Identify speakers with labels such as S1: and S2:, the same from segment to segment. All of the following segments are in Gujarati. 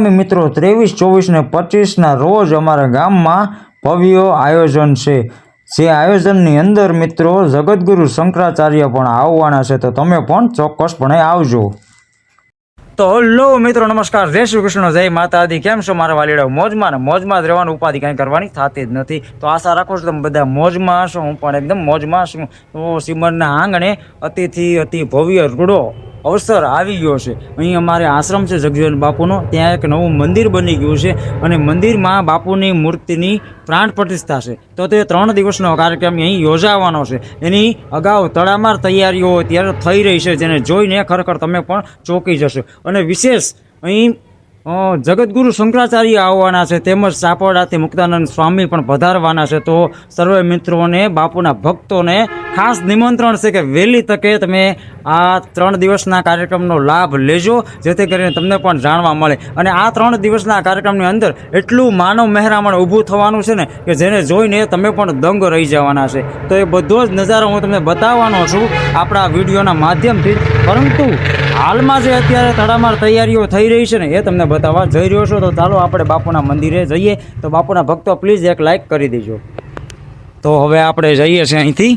S1: આગામી મિત્રો, ત્રેવીસ, ચોવીસ ને પચીસના રોજ અમારા ગામમાં ભવ્ય આયોજન છે. જે આયોજનની અંદર મિત્રો જગતગુરુ શંકરાચાર્ય પણ આવવાના છે, તો તમે પણ ચોક્કસપણે આવજો. તો હલો મિત્રો, નમસ્કાર. જય શ્રી કૃષ્ણ, જય માતાજી. કેમ છો મારા વાલીડા મોજમાં ને મોજમાં જ રહેવાનું, ઉપાધિ કાંઈ કરવાની થતી જ નથી. તો આશા રાખો છો તમે બધા મોજમાં હશો હું પણ એકદમ મોજમાં છું. સિમરના આંગણે અતિથિ અતિ ભવ્ય રૂડો અવસર આવી ગયો છે. અહીં અમારે આશ્રમ છે જગજીવન બાપુનો. ત્યાં એક નવું મંદિર બની ગયું છે અને મંદિરમાં બાપુની મૂર્તિની પ્રાણ પ્રતિષ્ઠા છે. તો તે ત્રણ દિવસનો કાર્યક્રમ અહીં યોજાવાનો છે. એની અગાઉ તડામાર તૈયારીઓ અત્યારે થઈ રહી છે, જેને જોઈને ખરેખર તમે પણ ચોંકી જશો. અને વિશેષ અહીં જગતગુરુ શંકરાચાર્ય આવવાના છે, તેમજ ચાપોડાથી મુક્તાનંદ સ્વામી પણ પધારવાના છે. તો સર્વે મિત્રોને, બાપુના ભક્તોને ખાસ નિમંત્રણ છે કે વહેલી તકે તમે આ ત્રણ દિવસના કાર્યક્રમનો લાભ લેજો, જેથી કરીને તમને પણ જાણવા મળે. અને આ ત્રણ દિવસના કાર્યક્રમની અંદર એટલું માનવ મહેરામણ ઊભું થવાનું છે ને, કે જેને જોઈને તમે પણ દંગ રહી જવાના છે. તો એ બધો જ નજારો હું તમને બતાવવાનો છું આપણા વિડીયોના માધ્યમથી. પરંતુ હાલમાં જે અત્યારે તડામાર તૈયારીઓ થઈ રહી છે ને, એ તમને બતાવવા જઈ રહ્યો છો. તો ચાલો આપણે બાપુના મંદિરે જઈએ. તો બાપુના ભક્તો પ્લીઝ એક લાઈક કરી દેજો. તો હવે આપણે જઈએ છીએ અહીંથી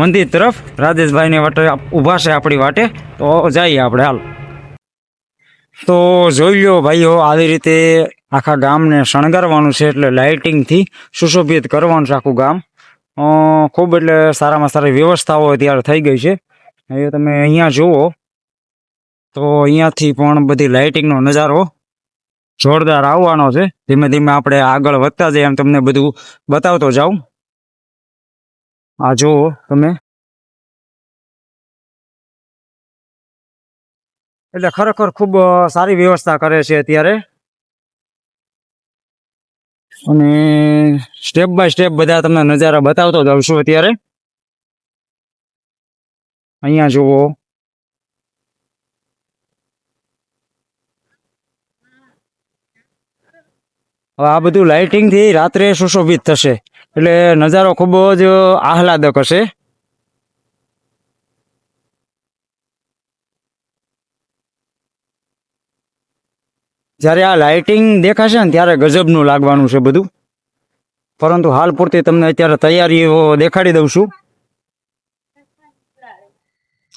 S1: મંદિર તરફ. રાજેશભાઈને વાટે ઊભા છે આપણી વાટે. તો જઈએ આપણે હાલ. તો જોઈ લો ભાઈઓ, આવી રીતે આખા ગામને શણગારવાનું છે એટલે લાઇટિંગથી સુશોભિત કરવાનું છે આખું ગામ. ખૂબ એટલે સારામાં સારી વ્યવસ્થાઓ અત્યારે થઈ ગઈ છે. એ તમે અહીંયા જુઓ. તો અહીંયાથી પણ બધી લાઇટિંગનો નજારો જોરદાર આવવાનો છે. ધીમે ધીમે આપણે આગળ વધતા જઈએ એમ તમને બધું બતાવતો જાઉં. આ જુઓ તમે. એટલે ખરેખર ખૂબ સારી વ્યવસ્થા કરે છે અત્યારે. અને સ્ટેપ બાય સ્ટેપ બધા તમને નજારા બતાવતો જાઉં છું અત્યારે. અહીંયા જુઓ. હવે આ બધું લાઇટિંગથી રાત્રે સુશોભિત થશે. એટલે નજારો ખૂબ જ આહલાદક હશે. જ્યારે આ લાઇટિંગ દેખાશે ને ત્યારે ગજબનું લાગવાનું છે બધું. પરંતુ હાલ પૂરતી તમને અત્યારે તૈયારીઓ દેખાડી દઉં છું.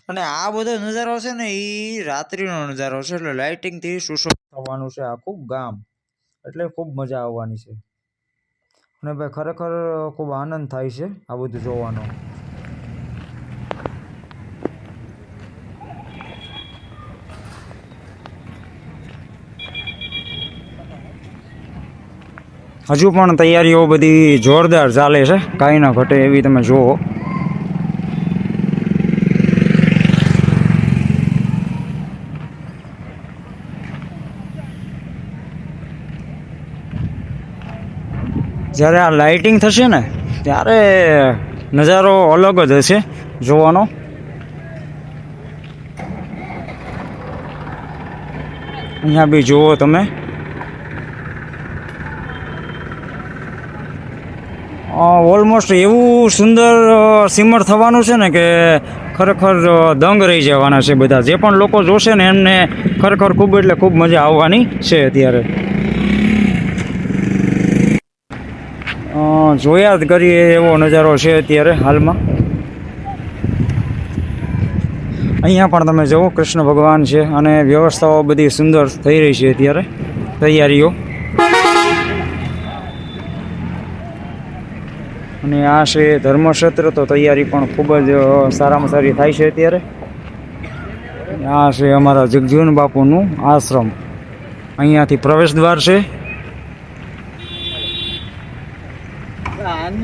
S1: અને આ બધો નજારો છે ને એ રાત્રિનો નજારો છે, એટલે લાઇટિંગથી સુશોભિત થવાનું છે આખું ગામ. એટલે ખૂબ મજા આવવાની છે. અને ભાઈ ખરેખર ખૂબ આનંદ થાય છે આ બધું જોવાનો. હજુ પણ તૈયારીઓ બધી જોરદાર ચાલે છે. કાંઈ ના ઘટે એવી તમે જુઓ. જ્યારે આ લાઇટિંગ થશે ને, ત્યારે નજારો અલગ જ હશે જોવાનો. અહીંયા બી જુઓ તમે. ઓલમોસ્ટ એવું સુંદર સિમર થવાનું છે ને કે ખરેખર દંગ રહી જવાના છે બધા. જે પણ લોકો જોશે ને એમને ખરેખર ખૂબ એટલે ખૂબ મજા આવવાની છે અત્યારે. જોયા જ કરીએ એવો નજારો છે અત્યારે હાલમાં. અહીંયા પણ તમે જુઓ, કૃષ્ણ ભગવાન છે અને વ્યવસ્થાઓ બધી સુંદર થઈ રહી છે અત્યારે, તૈયારીઓ. અને આ છે ધર્મક્ષેત્ર તો તૈયારી પણ ખૂબ જ સારામાં સારી થાય છે અત્યારે. આ છે અમારા જગજીવન બાપુનું આશ્રમ. અહીંયાથી પ્રવેશ દ્વાર છે.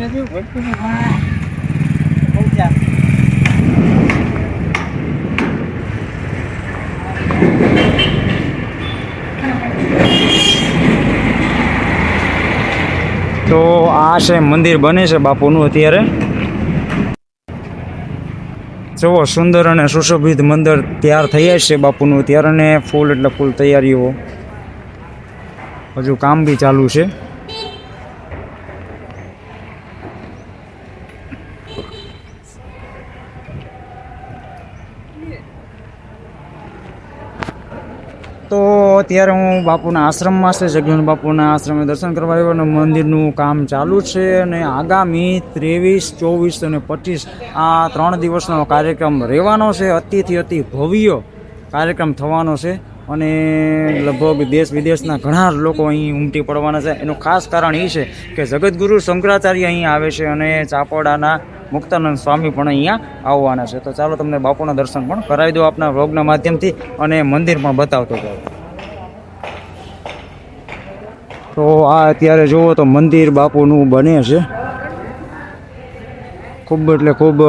S1: તો આ છે મંદિર બને છે બાપુનું અત્યારે. જુઓ, સુંદર અને સુશોભિત મંદિર તૈયાર થઈ છે બાપુનું ત્યારે ને ફૂલ એટલે ફૂલ તૈયારીઓ. હજુ કામ બી ચાલુ છે. તો અત્યારે હું બાપુના આશ્રમમાં છે જગ્યા બાપુના આશ્રમે દર્શન કરવા આવ્યો અને મંદિરનું કામ ચાલુ છે અને આગામી ત્રેવીસ, ચોવીસ અને પચીસ આ ત્રણ દિવસનો કાર્યક્રમ રહેવાનો છે. અતિથી અતિ ભવ્ય કાર્યક્રમ થવાનો છે. અને લગભગ દેશ વિદેશના ઘણા લોકો અહીં ઉમટી પડવાના છે. એનું ખાસ કારણ એ છે કે જગતગુરુ શંકરાચાર્ય અહીં આવે છે અને ચાપોડાના મુક્તાનંદ સ્વામી પણ અહીંયા આવવાના છે. તો ચાલો તમને બાપુના દર્શન પણ કરાવી દો આપના વ્લોગના માધ્યમથી અને મંદિર પણ બતાવતો જાઓ તો આ અત્યારે જુઓ તો મંદિર બાપુનું બને છે. ખૂબ એટલે ખૂબ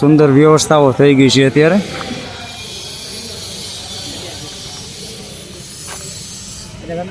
S1: સુંદર વ્યવસ્થાઓ થઈ ગઈ છે અત્યારે.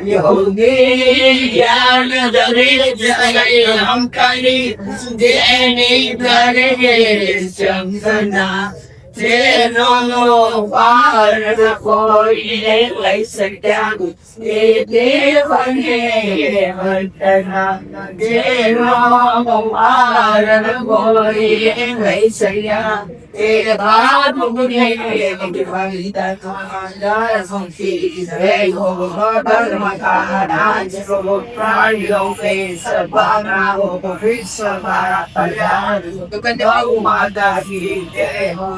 S2: يهودي يا نظري
S1: تغيرهم قريب ديني طريق شمسنا تنونو فارد خوي ليس كان دي فني مدنا تنونو فارد خوي ليس كان
S3: Teno par કોઈ લઈ શક્યા એ દેવને વંદના જેનો પાર કોઈ લઈ શક્યા એ બાપ મુને વિવાહિતા તમારા સંખી રે ગો ધર્મ કારા જો પ્રાણિયો ફે સબાના હો વિશ્વમાં કલ્યાણ દુકંદો માતા કી જય હો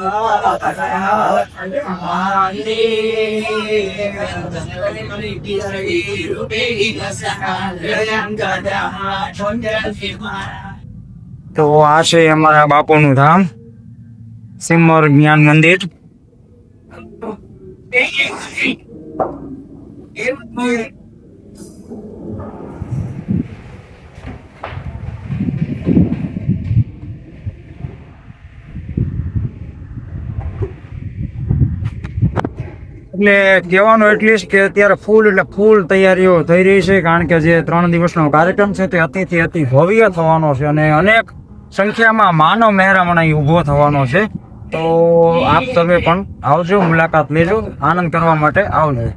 S1: તો આ છે અમારા બાપુનું ધામ સિમર જ્ઞાન મંદિર એટલે કહેવાનું એટલીસ્ટ કે અત્યારે ફૂલ એટલે ફૂલ તૈયારીઓ થઈ રહી છે, કારણ કે જે ત્રણ દિવસનો કાર્યક્રમ છે તે અતિથી અતિ ભવ્ય થવાનો છે અને અનેક સંખ્યામાં માનવ મહેરામણ અહીં ઊભો થવાનો છે. તો આપ તમે પણ આવજો, મુલાકાત લેજો, આનંદ કરવા માટે આવજો.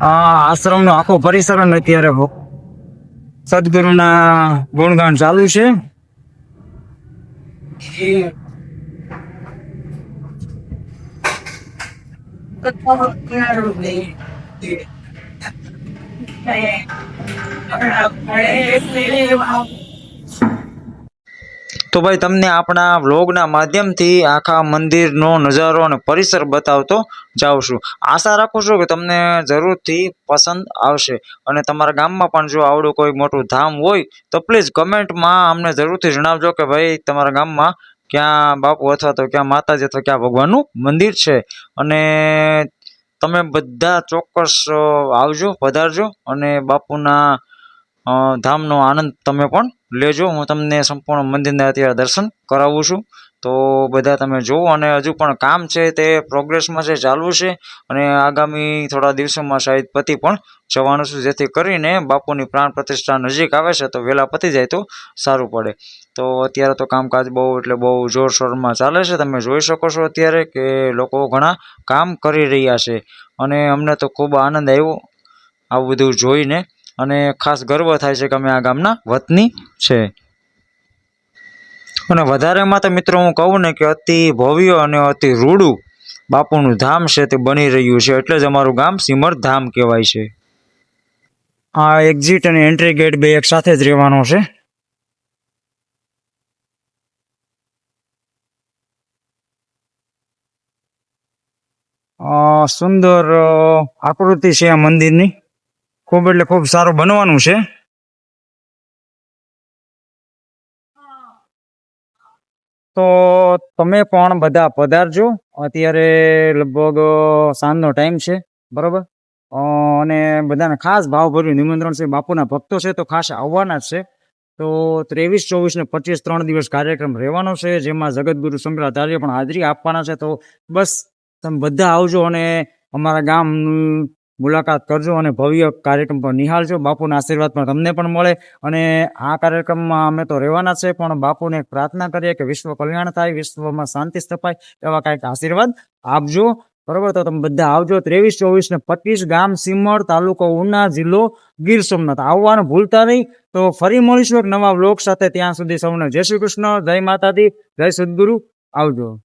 S1: આ આશ્રમનો આખો પરિસર અત્યારે સદગુરુના ગુણગાન ચાલુ છે. તો ભાઈ તમને આપણા વ્લોગના માધ્યમથી આખા મંદિરનો નજારો અને પરિસર બતાવતો જાઉં છું. આશા રાખું છું કે તમને જરૂરથી પસંદ આવશે. અને તમારા ગામમાં પણ જો આવડું કોઈ મોટું ધામ હોય, તો પ્લીઝ કમેન્ટમાં અમને જરૂરથી જણાવજો કે ભાઈ તમારા ગામમાં ક્યાં બાપુ અથવા તો ક્યાં માતાજી અથવા ક્યાં ભગવાનનું મંદિર છે. અને તમે બધા ચોક્કસ આવજો, પધારજો અને બાપુના ધામનો આનંદ તમે પણ લેજો. હું તમને સંપૂર્ણ મંદિરના અત્યારે દર્શન કરાવું છું. તો બધા તમે જુઓ અને હજુ પણ કામ છે તે પ્રોગ્રેસમાં છે, ચાલુ છે અને આગામી થોડા દિવસોમાં શાયદ પતિ પણ જવાનું છે. જેથી કરીને બાપુની પ્રાણ પ્રતિષ્ઠા નજીક આવે છે તો વહેલા પતી જાય તો સારું પડે. તો અત્યારે તો કામકાજ બહુ, એટલે બહુ જોરશોરમાં ચાલે છે. તમે જોઈ શકો છો અત્યારે કે લોકો ઘણા કામ કરી રહ્યા છે અને અમને તો ખૂબ આનંદ આવ્યો આવું બધું જોઈને. અને ખાસ ગર્વ થાય છે કે અમે આ ગામના વતની છે. અને વધારેમાં તો મિત્રો, હું કહું ને કે અતિ ભવ્ય અને અતિ રૂડું બાપુનું ધામ છે તે બની રહ્યું છે, એટલે જ અમારું ગામ સિમર ધામ કહેવાય છે. આ એક્ઝિટ અને એન્ટ્રી ગેટ બે એક સાથે જ રહેવાનો છે. સુંદર આકૃતિ છે આ મંદિરની. ખૂબ એટલે ખૂબ સારું બનવાનું છે. તો તમે પણ બધા પધારજો. અત્યારે લગભગ સાંજનો ટાઈમ છે, બરાબર? અને બધાને ખાસ ભાવભર્યું નિમંત્રણ છે. બાપુના ભક્તો છે તો ખાસ આવવાના જ છે. તો ત્રેવીસ, ચોવીસ ને પચીસ ત્રણ દિવસ કાર્યક્રમ રહેવાનો છે, જેમાં જગતગુરુ શંકરાચાર્ય પણ હાજરી આપવાના છે. તો બસ તમે બધા આવજો અને અમારા ગામની મુલાકાત કરજો અને ભવ્ય કાર્યક્રમ પણ નિહાળજો. બાપુના આશીર્વાદ પણ તમને પણ મળે. અને આ કાર્યક્રમમાં અમે તો રહેવાના છે પણ બાપુને એક પ્રાર્થના કરીએ કે વિશ્વ કલ્યાણ થાય, વિશ્વમાં શાંતિ સ્થપાય, એવા કાંઈક આશીર્વાદ આપજો. બરોબર? તો તમે બધા આવજો. ત્રેવીસ, ચોવીસ ને પચીસ ગામ સિમર, તાલુકો ઉના, જિલ્લો ગીર સોમનાથ. આવવાનું ભૂલતા નહીં. તો ફરી મળીશું એક નવા વ્લોગ સાથે. ત્યાં સુધી સૌને જય શ્રી કૃષ્ણ. જય માતાજી. જય સદગુરુ. આવજો.